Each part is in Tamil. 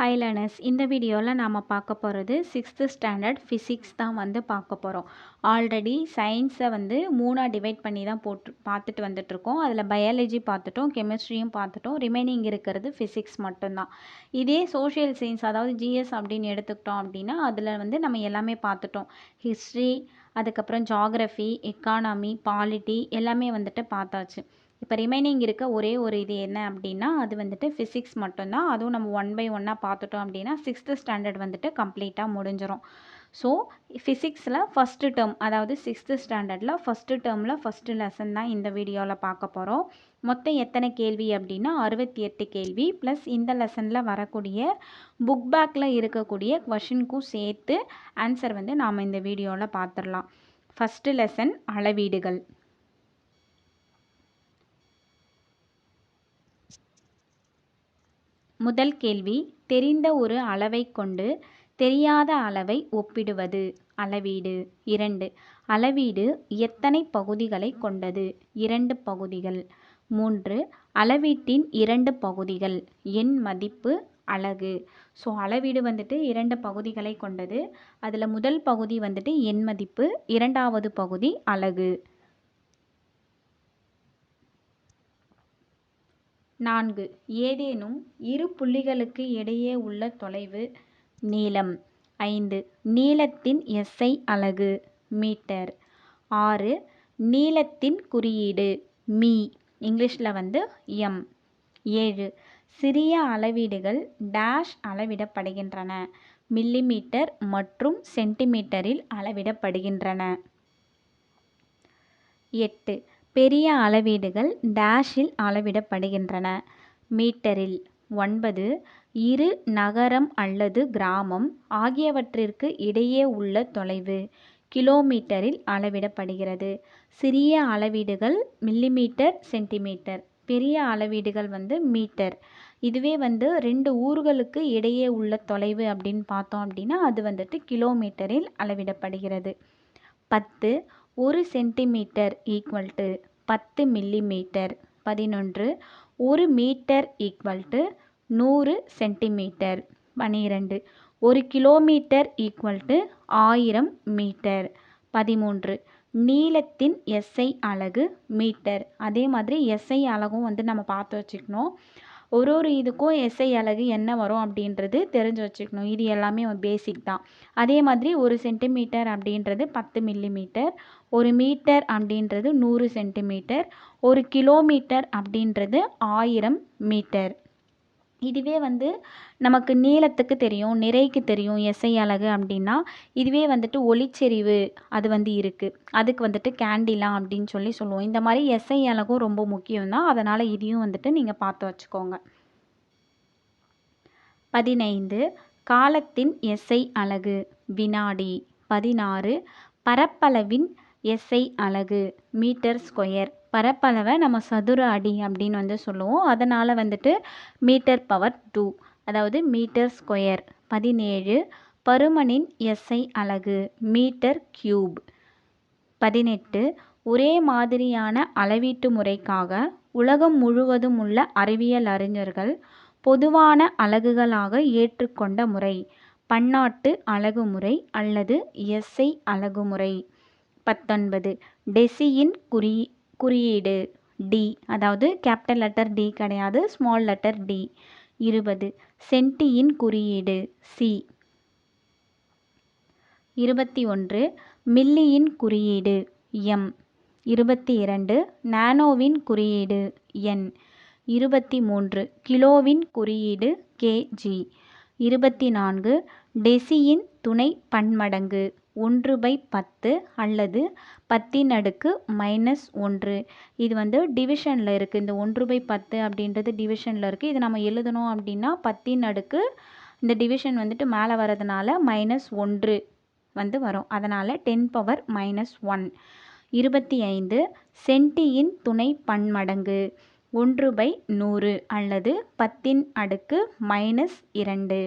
ஹாய் லேர்னர்ஸ் இந்த வீடியோவில் நாம் பார்க்க போகிறது சிக்ஸ்த்து ஸ்டாண்டர்ட் ஃபிசிக்ஸ் தான் வந்து பார்க்க போகிறோம் ஆல்ரெடி சயின்ஸை வந்து மூணாக டிவைட் பண்ணி தான் போட்டு பார்த்துட்டு வந்துட்ருக்கோம் அதில் பயாலஜி பார்த்துட்டோம் கெமிஸ்ட்ரியும் பார்த்துட்டோம். ரிமைனிங் இருக்கிறது ஃபிசிக்ஸ் மட்டும்தான். இதே சோஷியல் சயின்ஸ் அதாவது ஜிஎஸ் அப்படின்னு எடுத்துக்கிட்டோம் அப்படின்னா அதில் வந்து நம்ம எல்லாமே பார்த்துட்டோம். ஹிஸ்ட்ரி அதுக்கப்புறம் ஜாகிரஃபி எக்கானமி பாலிட்டி எல்லாமே வந்துட்டு பார்த்தாச்சு. இப்போ ரிமைனிங் இருக்க ஒரே ஒரு இது என்ன அப்படின்னா அது வந்துட்டு ஃபிசிக்ஸ் மட்டும்தான். அதுவும் நம்ம ஒன் பை ஒன்னாக பார்த்துட்டோம் அப்படின்னா சிக்ஸ்த்து ஸ்டாண்டர்ட் வந்துட்டு கம்ப்ளீட்டாக முடிஞ்சிடும் ஸோ ஃபிசிக்ஸில் ஃபஸ்ட்டு டேர்ம் அதாவது சிக்ஸ்த்து ஸ்டாண்டர்டில் ஃபஸ்ட்டு டேர்மில் ஃபஸ்ட்டு லெசன் தான் இந்த வீடியோவில் பார்க்க போகிறோம் மொத்தம் எத்தனை கேள்வி அப்படின்னா அறுபத்தி எட்டு கேள்வி. ப்ளஸ் இந்த லெசனில் வரக்கூடிய புக் பேக்கில் இருக்கக்கூடிய கொஷினுக்கும் சேர்த்து ஆன்சர் வந்து நாம் இந்த வீடியோவில் பார்த்துடலாம். ஃபஸ்ட்டு லெசன் அளவீடுகள். முதல் கேள்வி தெரிந்த ஒரு அளவை கொண்டு தெரியாத அளவை ஒப்பிடுவது. அளவீடு. இரண்டு. அளவீடு எத்தனை பகுதிகளை கொண்டது? இரண்டு பகுதிகள். மூன்று. அளவீட்டின் இரண்டு பகுதிகள். எண் மதிப்பு அலகு. ஸோ அளவீடு வந்துட்டு இரண்டு பகுதிகளை கொண்டது. அதில் முதல் பகுதி வந்துட்டு எண் மதிப்பு. இரண்டாவது பகுதி அலகு. நான்கு. ஏதேனும் இரு புள்ளிகளுக்கு இடையே உள்ள தொலைவு. நீளம். ஐந்து. நீளத்தின் எஸ்ஐ அலகு. மீட்டர். ஆறு. நீளத்தின் குறியீடு. மீ. இங்கிலீஷில் வந்து எம். ஏழு. சிறிய அளவீடுகள் டேஷ் அளவிடப்படுகின்றன. மில்லிமீட்டர் மற்றும் சென்டிமீட்டரில் அளவிடப்படுகின்றன. எட்டு. பெரிய அளவீடுகள் டேஷில் அளவிடப்படுகின்றன. மீட்டரில் ஒன்பது இரு நகரம் அல்லது கிராமம் ஆகியவற்றிற்கு இடையே உள்ள தொலைவு கிலோமீட்டரில் அளவிடப்படுகிறது. சிறிய அளவீடுகள் மில்லிமீட்டர் சென்டிமீட்டர். பெரிய அளவீடுகள் வந்து மீட்டர். இதுவே வந்து ரெண்டு ஊர்களுக்கு இடையே உள்ள தொலைவு அப்படின்னு பார்த்தோம் அப்படின்னா அது வந்துட்டு கிலோமீட்டரில் அளவிடப்படுகிறது. பத்து ஒரு சென்டிமீட்டர் ஈக்குவல் டு பத்து மில்லிமீட்டர் பதினொன்று ஒரு மீட்டர் ஈக்குவல் டு நூறு சென்டிமீட்டர். பனிரெண்டு ஒரு கிலோமீட்டர் ஈக்குவல் டு ஆயிரம் மீட்டர். பதிமூன்று நீளத்தின் எஸ்ஐ அலகு மீட்டர். அதே மாதிரி எஸ்ஐ அலகும் வந்து நம்ம பார்த்து வச்சுக்கணும். ஒரு ஒரு இதுக்கும் எஸ்ஐ அலகு என்ன வரும் அப்படின்றது தெரிஞ்சு வச்சுக்கணும். இது எல்லாமே பேசிக் தான். அதே மாதிரி ஒரு சென்டிமீட்டர் அப்படின்றது பத்து மில்லிமீட்டர் ஒரு மீட்டர் அப்படின்றது நூறு சென்டிமீட்டர் ஒரு கிலோமீட்டர் அப்படின்றது ஆயிரம் மீட்டர் இதுவே வந்து நமக்கு நீளத்துக்கு தெரியும் நிறைக்கு தெரியும் எஸ்ஐ அலகு அப்படின்னா இதுவே வந்துட்டு ஒளிச்செறிவு அது வந்து இருக்குது அதுக்கு வந்துட்டு கேண்டிலாம் அப்படின்னு சொல்லி சொல்லுவோம். இந்த மாதிரி எஸ்ஐ அலகும் ரொம்ப முக்கியம் தான் அதனால் இதையும் வந்துட்டு நீங்கள் பார்த்து வச்சுக்கோங்க. பதினைந்து காலத்தின் எஸ்ஐ அலகு வினாடி. பதினாறு பரப்பளவின் எஸ்ஐ அலகு மீட்டர் ஸ்கொயர். பரப்பளவை நம்ம சதுர அடி அப்படின்னு வந்து சொல்லுவோம். அதனால் வந்துட்டு மீட்டர் பவர் டூ அதாவது மீட்டர் ஸ்கொயர் பதினேழு பருமனின் எஸ்ஐ அலகு மீட்டர் கியூப் பதினெட்டு. ஒரே மாதிரியான அளவீட்டு முறைக்காக உலகம் முழுவதும் உள்ள அறிவியல் அறிஞர்கள் பொதுவான அலகுகளாக ஏற்றுக்கொண்ட முறை பன்னாட்டு அலகுமுறை அல்லது எஸ்ஐ அலகுமுறை. பத்தொன்பது. டெசியின் குறி குறியீடு டி அதாவது கேபிட்டல் லெட்டர் டி கிடையாது ஸ்மால் லெட்டர் டி இருபது. சென்டியின் குறியீடு சி இருபத்தி ஒன்று. மில்லியின் குறியீடு எம் இருபத்தி இரண்டு. நானோவின் குறியீடு என் இருபத்தி மூன்று. கிலோவின் குறியீடு கேஜி இருபத்தி நான்கு. டெசியின் துணை பன்மடங்கு ஒன்று பை பத்து அல்லது பத்தின் அடுக்கு மைனஸ் ஒன்று. இது வந்து டிவிஷனில் இருக்குது இந்த ஒன்று பை பத்து அப்படின்றது டிவிஷனில் இருக்குது இது நம்ம எழுதணும் அப்படின்னா பத்தின் அடுக்கு இந்த டிவிஷன் வந்துட்டு மேலே வரதுனால மைனஸ் ஒன்று வந்து வரும். அதனால் டென் பவர் மைனஸ் ஒன். இருபத்தி ஐந்து சென்டியின் துணை பன்மடங்கு ஒன்று பை நூறு அல்லது பத்தின் அடுக்கு மைனஸ் இரண்டு.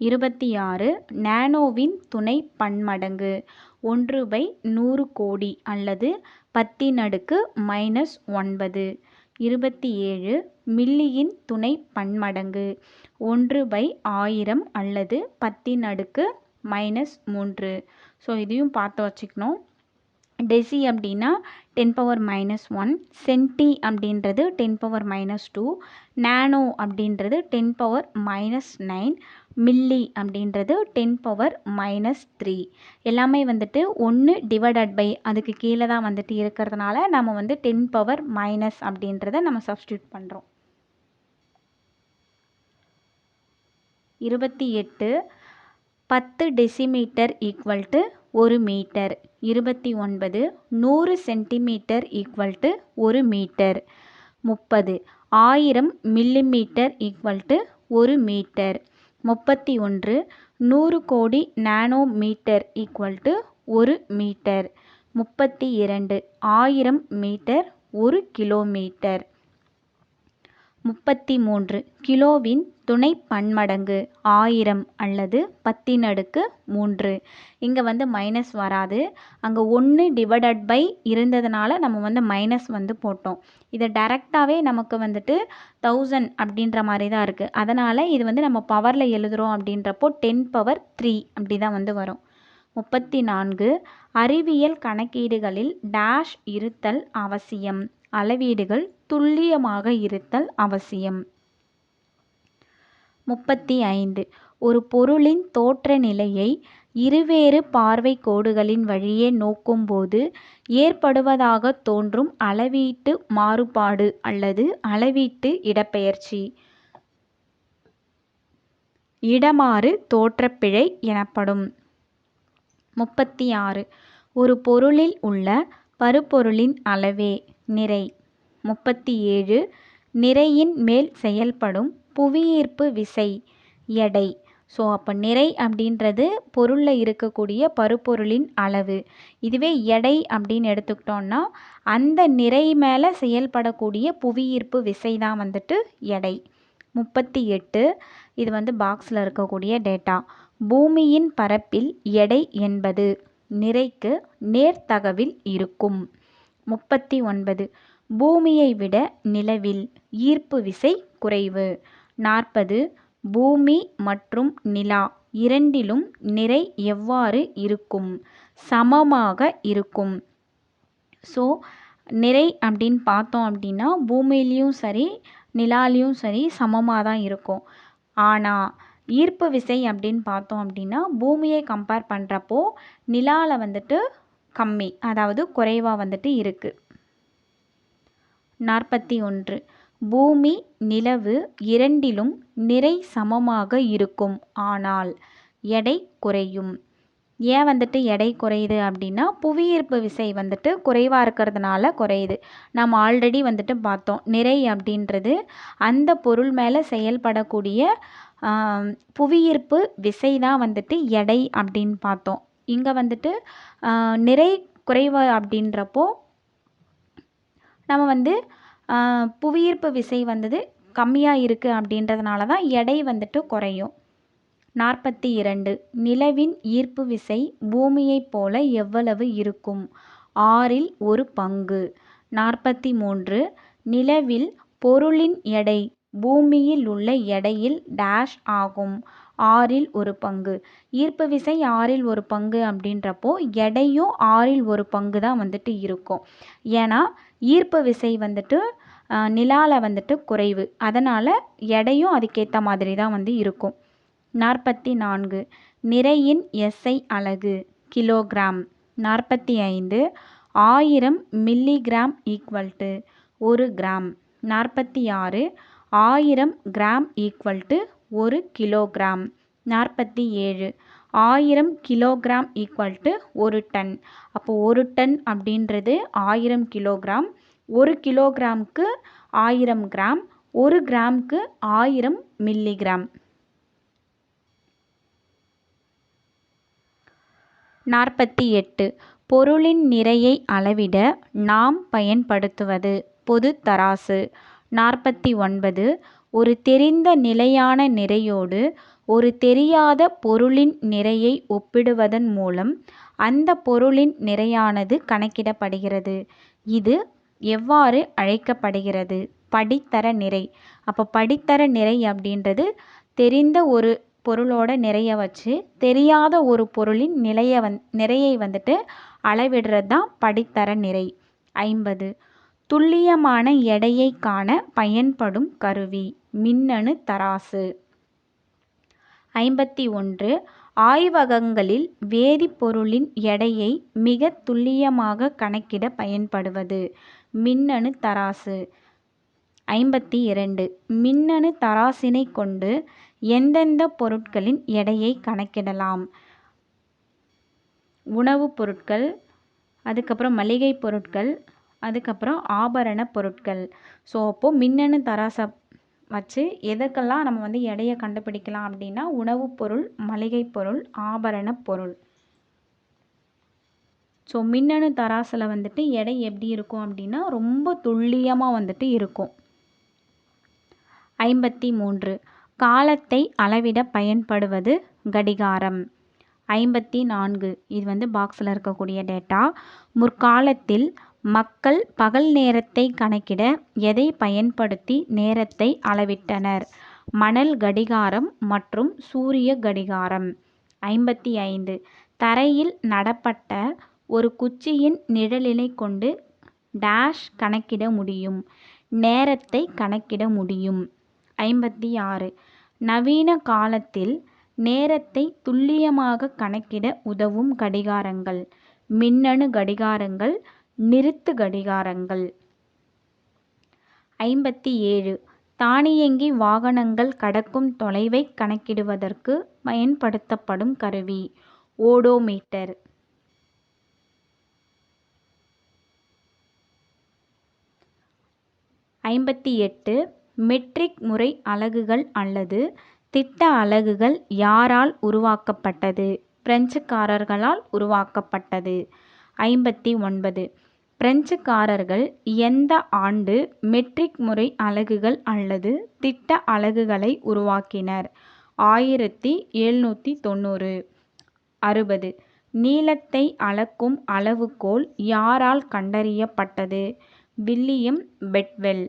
இருபத்தி ஆறு நானோவின் துணை பன்மடங்கு ஒன்று பை நூறு கோடி அல்லது பத்தினடுக்கு மைனஸ் ஒன்பது. இருபத்தி ஏழு மில்லியின் துணை பன்மடங்கு ஒன்று பை ஆயிரம் அல்லது பத்தின் அடுக்கு மைனஸ் மூன்று. ஸோ இதையும் பார்த்து வச்சுக்கணும். டெசி அப்படின்னா ten power minus one centi அப்படின்றது ten power minus two nano அப்படின்றது ten power minus nine milli அப்படின்றது டென் பவர் மைனஸ் த்ரீ எல்லாமே வந்துட்டு ஒன்று டிவைடட் பை அதுக்கு கீழே தான் வந்துட்டு இருக்கிறதுனால நம்ம வந்து டென் பவர் மைனஸ் அப்படின்றத நம்ம சப்ஸ்டியூட் பண்ணுறோம் இருபத்தி எட்டு பத்து டெசிமீட்டர் ஈக்குவல் டு ஒரு மீட்டர் இருபத்தி ஒன்பது நூறு சென்டிமீட்டர் ஈக்குவல் டு ஒரு மீட்டர் முப்பது ஆயிரம் மில்லிமீட்டர் ஈக்குவல் டு ஒரு மீட்டர் முப்பத்தி ஒன்று நூறு கோடி நானோ மீட்டர் ஈக்குவல் டு ஒரு மீட்டர். முப்பத்தி இரண்டு ஆயிரம் மீட்டர் ஒரு கிலோமீட்டர். முப்பத்தி மூன்று கிலோவின் துணை பன்மடங்கு ஆயிரம் அல்லது பத்தின் அடுக்கு மூன்று. இங்கே வந்து மைனஸ் வராது. அங்கே ஒன்று டிவைடட் பை இருந்ததுனால நம்ம வந்து மைனஸ் வந்து போட்டோம். இதை டைரெக்டாகவே நமக்கு வந்துட்டு தௌசண்ட் அப்படின்ற மாதிரி தான் இருக்குது அதனால் இது வந்து நம்ம பவரில் எழுதுகிறோம் அப்படின்றப்போ டென் பவர் த்ரீ அப்படி தான் வந்து வரும். முப்பத்தி நான்கு அறிவியல் கணக்கீடுகளில் டேஷ் இருத்தல் அவசியம். அளவீடுகள் துல்லியமாக இருத்தல் அவசியம். முப்பத்தி ஐந்து. ஒரு பொருளின் தோற்ற நிலையை இருவேறு பார்வை கோடுகளின் வழியே நோக்கும்போது ஏற்படுவதாக தோன்றும் அளவீட்டு மாறுபாடு அல்லது அளவீட்டு இடப்பெயர்ச்சி. இடமாறு தோற்றப்பிழை எனப்படும். முப்பத்தி ஆறு. ஒரு பொருளில் உள்ள பருப்பொருளின் அளவே. நிறை. முப்பத்தி ஏழு நிறையின் மேல் செயல்படும் புவியீர்ப்பு விசை எடை. ஸோ அப்போ நிறை அப்படின்றது பொருளில் இருக்கக்கூடிய பருப்பொருளின் அளவு. இதுவே எடை அப்படின்னு எடுத்துக்கிட்டோம்னா அந்த நிறை மேலே செயல்படக்கூடிய புவியீர்ப்பு விசை தான் வந்துட்டு எடை. முப்பத்தி எட்டு இது வந்து பாக்ஸில் இருக்கக்கூடிய டேட்டா பூமியின் பரப்பில் எடை என்பது நிறைக்கு நேர்த்தகவில் இருக்கும். முப்பத்தி ஒன்பது. பூமியை விட நிலவில் ஈர்ப்பு விசை குறைவு. நாற்பது. பூமி மற்றும் நிலா இரண்டிலும் நிறை எவ்வாறு இருக்கும்? சமமாக இருக்கும். ஸோ நிறை அப்படின்னு பார்த்தோம் அப்படின்னா பூமியிலையும் சரி நிலாலையும் சரி சமமாக தான் இருக்கும். ஆனால் ஈர்ப்பு விசை அப்படின்னு பார்த்தோம் அப்படின்னா பூமியை கம்பேர் பண்ணுறப்போ நிலாவில் வந்துட்டு கம்மி அதாவது குறைவாக வந்துட்டு இருக்குது நாற்பத்தி ஒன்று. பூமி நிலவு இரண்டிலும் நிறை சமமாக இருக்கும். ஆனால் எடை குறையும். ஏன் வந்துட்டு எடை குறையுது அப்படின்னா புவியீர்ப்பு விசை வந்துட்டு குறைவாக இருக்கிறதுனால குறையுது. நம்ம ஆல்ரெடி வந்துட்டு பார்த்தோம் நிறை அப்படின்றது அந்த பொருள் மேலே செயல்படக்கூடிய புவியீர்ப்பு விசை தான் வந்துட்டு எடை அப்படின்னு பார்த்தோம். இங்கே வந்துட்டு நிறை குறைவு அப்படின்றப்போ நம்ம வந்து புவியீர்ப்பு விசை வந்தது கம்மியாக இருக்குது அப்படின்றதுனால தான் எடை வந்துட்டு குறையும். நாற்பத்தி இரண்டு. நிலவின் ஈர்ப்பு விசை பூமியைப் போல எவ்வளவு இருக்கும்? ஆறில் ஒரு பங்கு. நாற்பத்தி மூன்று. நிலவில் பொருளின் எடை பூமியில் உள்ள எடையில் டேஷ் ஆகும். ஆறில் ஒரு பங்கு. ஈர்ப்பு விசை ஆறில் ஒரு பங்கு அப்படின்றப்போ எடையும் ஆறில் ஒரு பங்கு தான் வந்துட்டு இருக்கும். ஏன்னா ஈர்ப்பு விசை வந்துட்டு நிலாவில் வந்துட்டு குறைவு. அதனால் எடையும் அதுக்கேற்ற மாதிரி தான் வந்து இருக்கும். நாற்பத்தி நான்கு நிறையின் எஸ்ஐ அலகு கிலோகிராம். நாற்பத்தி ஐந்து ஆயிரம் மில்லிகிராம் ஈக்குவல் டு ஒரு கிராம். நாற்பத்தி ஆறு ஆயிரம் கிராம் ஈக்குவல் டு ஒரு கிலோகிராம். நாற்பத்தி ஏழு. ஆயிரம் கிலோகிராம் ஈக்குவல் டு ஒரு டன். அப்போது ஒரு டன் அப்படின்றது ஆயிரம் கிலோகிராம். ஒரு கிலோகிராமுக்கு ஆயிரம் கிராம். ஒரு கிராமுக்கு ஆயிரம் மில்லிகிராம். நாற்பத்தி எட்டு. பொருளின் நிறையை அளவிட நாம் பயன்படுத்துவது பொது தராசு. நாற்பத்தி ஒன்பது. ஒரு தெரிந்த நிலையான நிறையோடு ஒரு தெரியாத பொருளின் நிறையை ஒப்பிடுவதன் மூலம் அந்த பொருளின் நிறையானது கணக்கிடப்படுகிறது. இது எவ்வாறு அழைக்கப்படுகிறது? படித்தர நிறை. அப்போ படித்தர நிறை அப்படின்றது தெரிந்த ஒரு பொருளோட நிறைய வச்சு தெரியாத ஒரு பொருளின் நிலையை வந் நிறையை வந்துட்டு அளவிடுறது தான் படித்தர நிறை. ஐம்பது. துல்லியமான எடையை காண பயன்படும் கருவி மின்னணு தராசு. ஐம்பத்தி ஒன்று. ஆய்வகங்களில் வேதிப்பொருளின் எடையை மிக துல்லியமாக கணக்கிட பயன்படுவது மின்னணு தராசு. ஐம்பத்தி இரண்டு. மின்னணு தராசினை கொண்டு எந்தெந்த பொருட்களின் எடையை கணக்கிடலாம்? உணவுப் பொருட்கள் அதுக்கப்புறம் மளிகை பொருட்கள் அதுக்கப்புறம் ஆபரண பொருட்கள். ஸோ அப்போது மின்னணு தராசை வச்சு எதுக்கெல்லாம் நம்ம வந்து எடையை கண்டுபிடிக்கலாம் அப்படின்னா உணவுப் பொருள் மளிகை பொருள் ஆபரண பொருள். ஸோ மின்னணு தராசில் வந்துட்டு எடை எப்படி இருக்கும் அப்படின்னா ரொம்ப துல்லியமாக வந்துட்டு இருக்கும். ஐம்பத்தி மூன்று காலத்தை அளவிட பயன்படுவது கடிகாரம். ஐம்பத்தி நான்கு இது வந்து பாக்ஸில் இருக்கக்கூடிய டேட்டா முற்காலத்தில் மக்கள் பகல் நேரத்தை கணக்கிட எதை பயன்படுத்தி நேரத்தை அளவிட்டனர்? மணல் கடிகாரம் மற்றும் சூரிய கடிகாரம். ஐம்பத்தி ஐந்து தரையில் நடப்பட்ட ஒரு குச்சியின் நிழலினை கொண்டு டேஷ் கணக்கிட முடியும். நேரத்தை கணக்கிட முடியும். ஐம்பத்தி ஆறு நவீன காலத்தில் நேரத்தை துல்லியமாக கணக்கிட உதவும் கடிகாரங்கள். மின்னணு கடிகாரங்கள் நிறுத்து கடிகாரங்கள். ஐம்பத்தி ஏழு. தானியங்கி வாகனங்கள் கடக்கும் தொலைவை கணக்கிடுவதற்கு பயன்படுத்தப்படும் கருவி. ஓடோமீட்டர். ஐம்பத்தி எட்டு. மெட்ரிக் முறை அலகுகள் அல்லது திட்ட அலகுகள் யாரால் உருவாக்கப்பட்டது? பிரெஞ்சுக்காரர்களால் உருவாக்கப்பட்டது. ஐம்பத்தி ஒன்பது. பிரெஞ்சுக்காரர்கள் எந்த ஆண்டு மெட்ரிக் முறை அலகுகள் அல்லது திட்ட அலகுகளை உருவாக்கினர்? ஆயிரத்தி எழுநூற்றி தொண்ணூறு. அறுபது. நீளத்தை அளக்கும் அளவுகோல் யாரால் கண்டறியப்பட்டது? William Bedwell.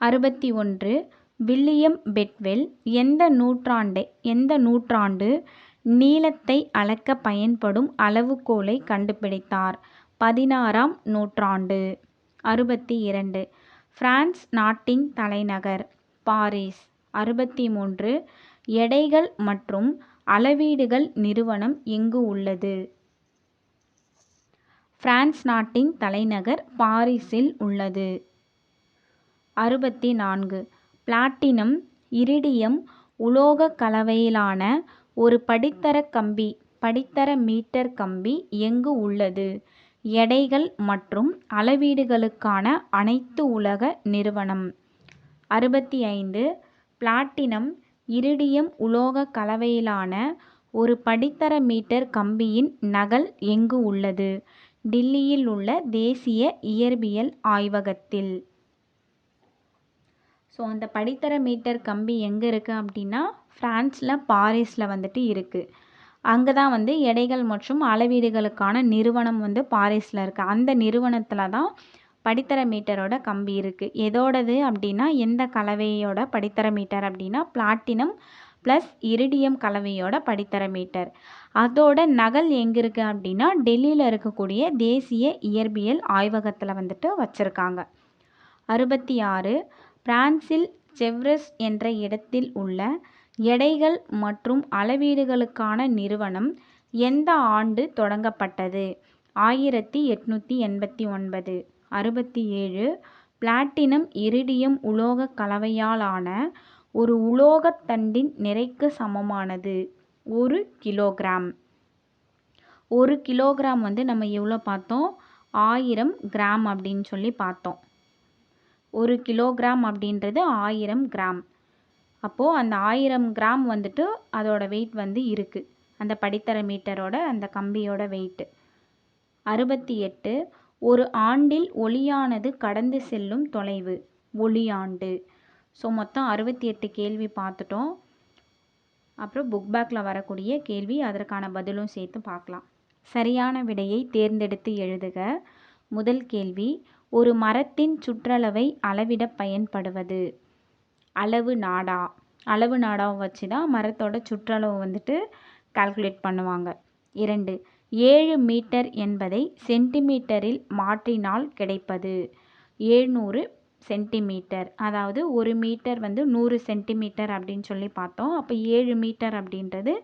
அறுபத்தி ஒன்று. வில்லியம் பெட்வெல் எந்த நூற்றாண்டை எந்த நூற்றாண்டு நீளத்தை அளக்க பயன்படும் அளவுகோலை கண்டுபிடித்தார்? பதினாறாம் நூற்றாண்டு. அறுபத்தி இரண்டு பிரான்ஸ் நாட்டின் தலைநகர் பாரிஸ். அறுபத்தி மூன்று எடைகள் மற்றும் அளவீடுகள் நிறுவனம் எங்கு உள்ளது? பிரான்ஸ் நாட்டின் தலைநகர் பாரிஸில் உள்ளது. அறுபத்தி நான்கு பிளாட்டினம் இரிடியம் உலோக கலவையிலான ஒரு படித்தர கம்பி படித்தர மீட்டர் கம்பி எங்கு உள்ளது? எடைகள் மற்றும் அளவீடுகளுக்கான அனைத்து உலக நிறுவனம். அறுபத்தி ஐந்து பிளாட்டினம் இரிடியம் உலோக கலவையிலான ஒரு படித்தர மீட்டர் கம்பியின் நகல் எங்கு உள்ளது? டில்லியில் உள்ள தேசிய இயற்பியல் ஆய்வகத்தில். ஸோ அந்த படித்தர மீட்டர் கம்பி எங்கே இருக்குது அப்படின்னா ஃப்ரான்ஸில் பாரிஸில் வந்துட்டு இருக்குது அங்கே தான் வந்து எடைகள் மற்றும் அளவீடுகளுக்கான நிறுவனம் வந்து பாரிஸில் இருக்குது அந்த நிறுவனத்தில் தான் படித்தர மீட்டரோட கம்பி இருக்குது எதோடது அப்படின்னா எந்த கலவையோட படித்தர மீட்டர் அப்படின்னா பிளாட்டினம் ப்ளஸ் இரிடியம் கலவையோட படித்தர மீட்டர். அதோட நகல் எங்கே இருக்குது அப்படின்னா டெல்லியில் இருக்கக்கூடிய தேசிய இயற்பியல் ஆய்வகத்தில் வந்துட்டு வச்சுருக்காங்க. அறுபத்தி ஆறு பிரான்சில் செவ்ரஸ் என்ற இடத்தில் உள்ள எடைகள் மற்றும் அளவீடுகளுக்கான நிறுவனம் எந்த ஆண்டு தொடங்கப்பட்டது? ஆயிரத்தி எட்நூற்றி எண்பத்தி ஒன்பது அறுபத்தி ஏழு பிளாட்டினம் இரிடியம் உலோக கலவையாலான ஒரு உலோகத் தண்டின் நிறைக்கு சமமானது ஒரு கிலோகிராம். ஒரு கிலோகிராம் வந்து நம்ம எவ்வளோ பார்த்தோம்? ஆயிரம் கிராம் அப்படின்னு சொல்லி பார்த்தோம். ஒரு கிலோகிராம் அப்படின்றது ஆயிரம் கிராம். அப்போது அந்த ஆயிரம் கிராம் வந்துட்டு அதோட வெயிட் வந்து இருக்குது அந்த படித்தர மீட்டரோட அந்த கம்பியோட வெயிட்டு அறுபத்தி எட்டு ஒரு ஆண்டில் ஒளியானது கடந்து செல்லும் தொலைவு. ஒளியாண்டு. ஸோ மொத்தம் அறுபத்தி எட்டு கேள்வி பார்த்துட்டோம். அப்புறம் புக் பேக்கில் வரக்கூடிய கேள்வி அதற்கான பதிலும் சேர்த்து பார்க்கலாம். சரியான விடையை தேர்ந்தெடுத்து எழுதுக. முதல் கேள்வி ஒரு மரத்தின் சுற்றளவை அளவிட பயன்படுவது. அளவு நாடா. அளவு நாடாவை வச்சு தான் மரத்தோட சுற்றளவு வந்துட்டு கால்குலேட் பண்ணுவாங்க. இரண்டு ஏழு மீட்டர் என்பதை சென்டிமீட்டரில் மாற்றினால் கிடைப்பது. ஏழ்நூறு சென்டிமீட்டர் அதாவது ஒரு மீட்டர் வந்து நூறு சென்டிமீட்டர் அப்படின்னு சொல்லி பார்த்தோம். அப்போ ஏழு மீட்டர் அப்படின்றது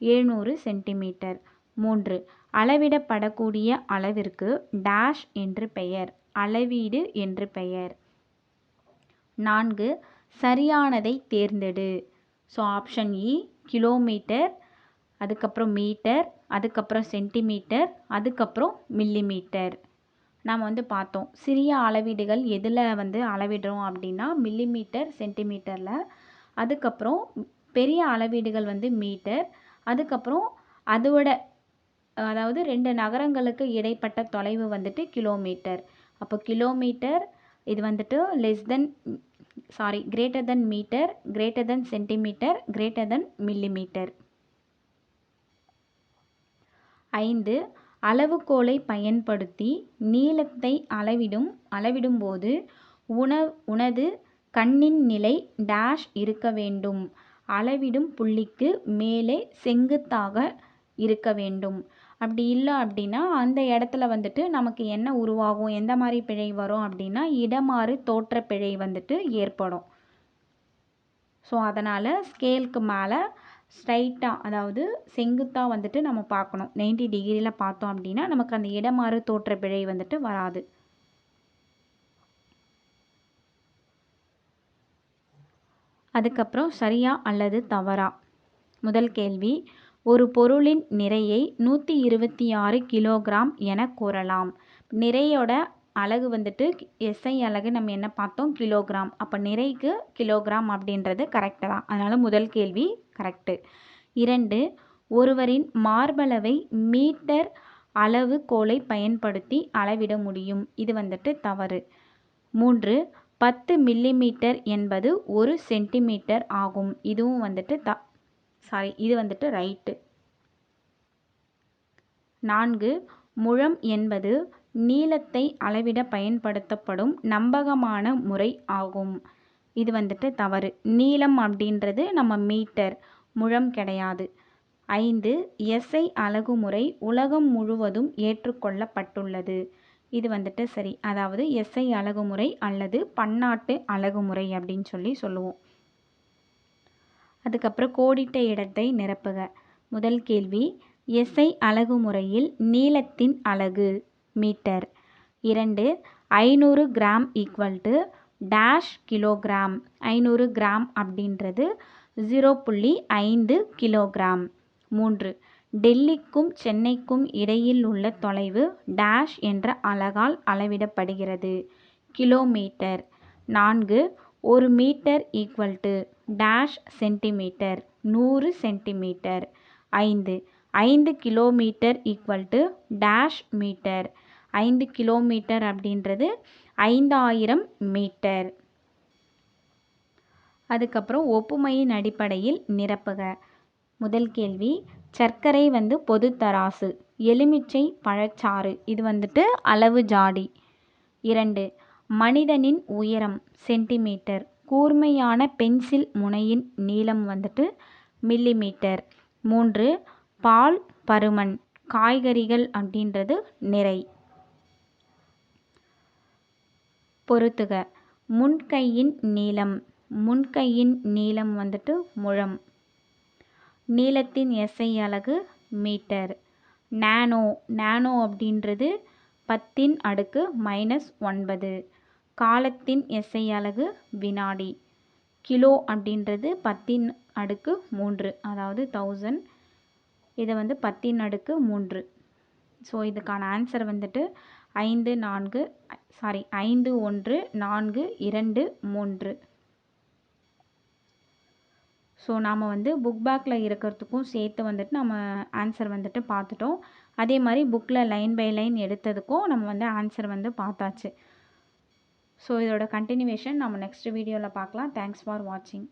ஏழ்நூறு சென்டிமீட்டர். மூன்று அளவிடப்படக்கூடிய அளவிற்கு டேஷ் என்று பெயர் அளவீடு என்று பெயர். நான்கு சரியானதை தேர்ந்தெடு. ஸோ ஆப்ஷன் இ கிலோமீட்டர் அதுக்கப்புறம் மீட்டர் அதுக்கப்புறம் சென்டிமீட்டர் அதுக்கப்புறம் மில்லிமீட்டர் நாம் வந்து பார்த்தோம் சிறிய அளவீடுகள் எதில் வந்து அளவிடுறோம் அப்படின்னா மில்லிமீட்டர் சென்டிமீட்டரில் அதுக்கப்புறம் பெரிய அளவீடுகள் வந்து மீட்டர் அதுக்கப்புறம் அதோட அதாவது ரெண்டு நகரங்களுக்கு இடைப்பட்ட தொலைவு வந்துட்டு கிலோமீட்டர் அப்போ கிலோமீட்டர் இது வந்துட்டு less than sorry greater than metre greater than centimetre greater than millimetre ஐந்து அளவுகோலை பயன்படுத்தி நீளத்தை அளவிடும் அளவிடும்போது உண உனது கண்ணின் நிலை டேஷ் இருக்க வேண்டும். அளவிடும் புள்ளிக்கு மேலே செங்குத்தாக இருக்க வேண்டும். அப்படி இல்லை அப்படின்னா அந்த இடத்துல வந்துட்டு நமக்கு என்ன உருவாகும் எந்த மாதிரி பிழை வரும் அப்படின்னா இடமாறு தோற்ற பிழை வந்துட்டு ஏற்படும். ஸோ அதனால் ஸ்கேலுக்கு மேலே ஸ்ட்ரைட்டாக அதாவது செங்குத்தாக வந்துட்டு நம்ம பார்க்கணும். நைன்டி டிகிரியில் பார்த்தோம் அப்படின்னா நமக்கு அந்த இடமாறு தோற்ற பிழை வந்துட்டு வராது. அதுக்கப்புறம் சரியா அல்லது தவறா? முதல் கேள்வி ஒரு பொருளின் நிறையை நூற்றி இருபத்தி ஆறு கிலோகிராம் என கூறலாம். நிறையோட அலகு வந்துட்டு எஸ்ஐ அலகு நம்ம என்ன பார்த்தோம்? கிலோகிராம். அப்போ நிறைக்கு கிலோகிராம் அப்படின்றது கரெக்டு தான். அதனால் முதல் கேள்வி கரெக்டு இரண்டு ஒருவரின் மார்பளவை மீட்டர் அளவு கோலை பயன்படுத்தி அளவிட முடியும். இது வந்துட்டு தவறு. மூன்று பத்து மில்லிமீட்டர் என்பது ஒரு சென்டிமீட்டர் ஆகும். இதுவும் வந்துட்டு த சாரி இது வந்துட்டு ரைட்டு நான்கு முழம் என்பது நீளத்தை அளவிட பயன்படுத்தப்படும் நம்பகமான முறை ஆகும். இது வந்துட்டு தவறு. நீளம் அப்படின்றது நம்ம மீட்டர் முழம் கிடையாது. ஐந்து எஸ்ஐ அழகுமுறை உலகம் முழுவதும் ஏற்றுக்கொள்ளப்பட்டுள்ளது. இது வந்துட்டு சரி. அதாவது எஸ்ஐ அலகுமுறை அல்லது பன்னாட்டு அலகுமுறை அப்படின்னு சொல்லி சொல்லுவோம். அதுக்கப்புறம் கோடிட்ட இடத்தை நிரப்புக. முதல் கேள்வி எஸ்ஐ அலகுமுறையில் நீளத்தின் அலகு மீட்டர். இரண்டு ஐநூறு gram equal to dash kilogram ஐநூறு கிராம் அப்படின்றது ஜீரோ புள்ளி ஐந்து கிலோகிராம் மூன்று டெல்லிக்கும் சென்னைக்கும் இடையில் உள்ள தொலைவு டேஷ் என்ற அலகால் அளவிடப்படுகிறது. கிலோமீட்டர் நான்கு ஒரு metre equal to dash centimetre நூறு சென்டிமீட்டர். ஐந்து ஐந்து kilometre equal to dash metre. ஐந்து கிலோமீட்டர் அப்படின்றது ஐந்தாயிரம் மீட்டர். அதுக்கப்புறம் ஒப்புமையின் அடிப்படையில் நிரப்புக. முதல் கேள்வி சர்க்கரை வந்து பொது தராசு எலுமிச்சை பழச்சாறு இது வந்துட்டு அளவு ஜாடி. இரண்டு மனிதனின் உயரம் சென்டிமீட்டர். கூர்மையான பென்சில் முனையின் நீளம் வந்துட்டு மில்லிமீட்டர். மூன்று பால் பருமன் காய்கறிகள் அப்படின்றது நிறை. பொருத்துக. முன்கையின் நீளம். முன்கையின் நீளம் வந்துட்டு முழம். நீளத்தின் எஸ்ஐ அலகு மீட்டர். நானோ. நானோ அப்படின்றது பத்தின் அடுக்கு மைனஸ் ஒன்பது. காலத்தின் எஸ்ஐ அலகு வினாடி. கிலோ அப்படின்றது பத்தின் அடுக்கு மூன்று அதாவது தௌசண்ட் இதை வந்து பத்தின் அடுக்கு மூன்று. ஸோ இதுக்கான ஆன்சர் வந்துட்டு ஐந்து நான்கு சாரி ஐந்து ஒன்று நான்கு இரண்டு மூன்று. ஸோ நாம் வந்து புக் பேக்கில் இருக்கிறதுக்கும் சேர்த்து வந்துட்டு நம்ம ஆன்சர் வந்துட்டு பார்த்துட்டோம். அதே மாதிரி புக்கில் லைன் பை லைன் எடுத்ததுக்கும் நம்ம வந்து ஆன்சர் வந்து பார்த்தாச்சு. ஸோ இதோட கண்டினியூவேஷன் நம்ம நெக்ஸ்ட் வீடியோவில் பார்க்கலாம். தேங்க்ஸ் ஃபார் வாட்சிங்